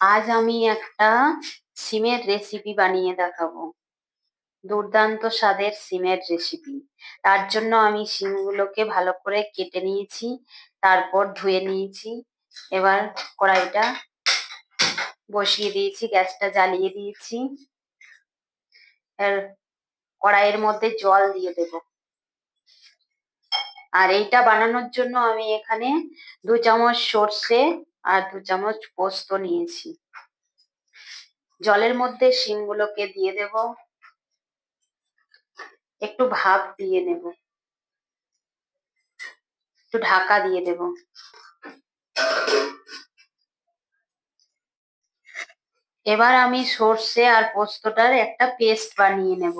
আজ আমি একটা সিমের রেসিপি বানিয়ে দেখাবো। দুর্দান্ত স্বাদের সিমের রেসিপি তার জন্য আমি সিমগুলোকে ভালো করে কেটে নিয়েছি, তারপর ধুয়ে নিয়েছি। এবার কড়াইটা বসিয়ে দিয়েছি, গ্যাসটা জ্বালিয়ে দিয়েছি। কড়াইয়ের মধ্যে জল দিয়ে দেব। আর এইটা বানানোর জন্য আমি এখানে দু চামচ সর্ষে আর দু চামচ পোস্ত নিয়েছি। জলের মধ্যে শিমগুলোকে দিয়ে দেব। একটু ভাপ দিয়ে নেব। একটু ঢাকা দিয়ে দেব। এবার আমি সর্ষে আর পোস্তটার একটা পেস্ট বানিয়ে নেব।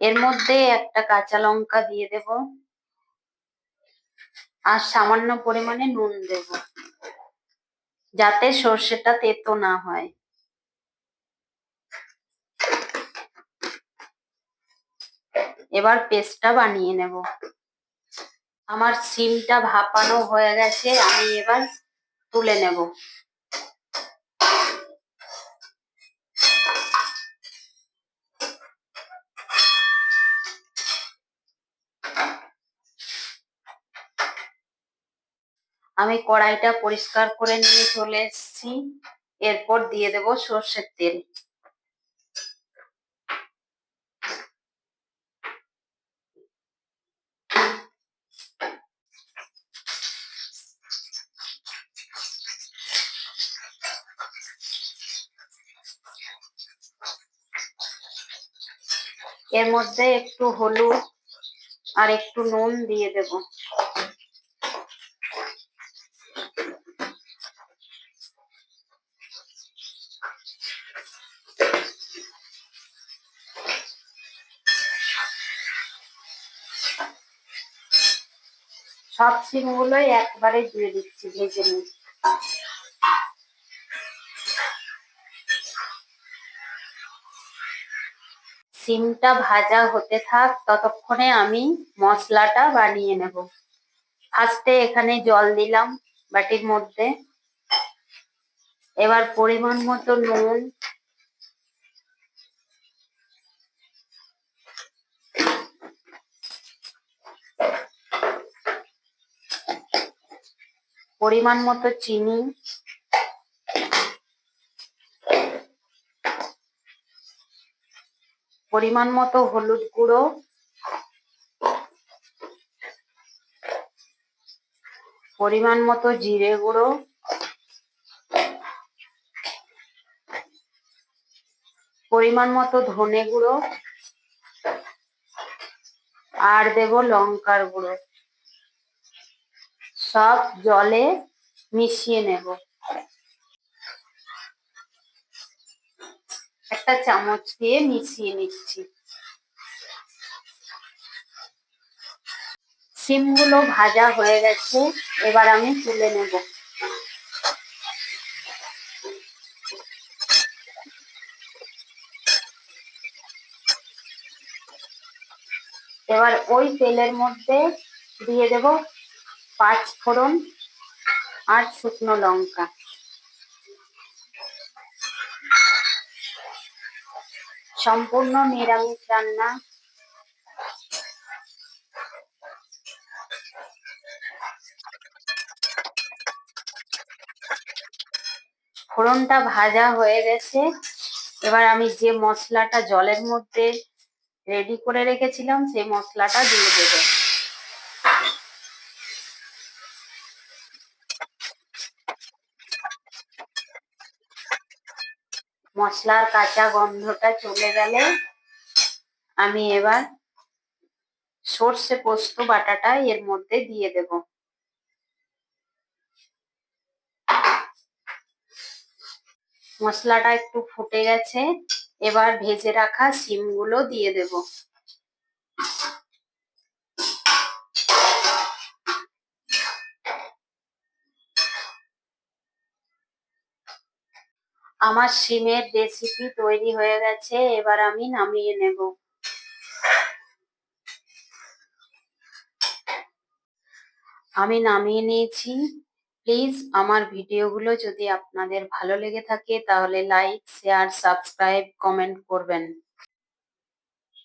এর মধ্যে একটা কাঁচা লঙ্কা দিয়ে দেব। আর সামান্য পরিমাণে নুন দেব। যাতে সর্ষেটা তেতো না হয়। এবার পেস্টটা বানিয়ে নেব। আমার সিমটা ভাপানো হয়ে গেছে, আমি এবার তুলে নেব। আমি কড়াইটা পরিষ্কার করে নিয়ে চলে এসেছি। এরপর দিয়ে দেব সর্ষের তেল। এর মধ্যে একটু হলুদ আর একটু নুন দিয়ে দেব। সব সিমগুলোই একবারে দিয়ে দিচ্ছি, ভেজে নিয়ে সিমটা ভাজা হতে থাক, ততক্ষণে আমি মশলাটা বানিয়ে নেব। ফার্স্টে এখানে জল দিলাম বাটির মধ্যে। এবার পরিমাণ মতো নুন পরিমাণ মতো চিনি। পরিমাণ মতো হলুদ গুঁড়ো। পরিমাণ মতো জিরে গুঁড়ো। পরিমাণ মতো ধনে গুঁড়ো। আর দেব লঙ্কার গুঁড়ো। সব জলে মিশিয়ে নেব। একটা চামচ দিয়ে মিশিয়ে নিচ্ছি। সিমগুলো ভাজা হয়ে গেছে, এবার আমি তুলে নেব। এবার ওই তেলের মধ্যে দিয়ে দেব পাঁচ ফোড়ন আর শুকনো লঙ্কা। সম্পূর্ণ নিরামিষ রান্না। ফোড়নটা ভাজা হয়ে গেছে। এবার আমি যে মশলাটা জলের মধ্যে রেডি করে রেখেছিলাম, সেই মশলাটা দিয়ে দেব। মশলার কাঁচা গন্ধটা চলে গেলে আমি এবার সর্ষে পোস্ত, বাটাটা এর মধ্যে দিয়ে দেব। মশলাটা একটু ফুটে গেছে, এবার ভেজে রাখা সিমগুলো দিয়ে দেব। আমার সিমের রেসিপি তৈরি হয়ে গেছে, এবার আমি নামিয়ে নেব। আমি নামিয়ে নিয়েছি। প্লিজ আমার ভিডিওগুলো যদি আপনাদের ভালো লেগে থাকে, তাহলে লাইক শেয়ার সাবস্ক্রাইব কমেন্ট করবেন।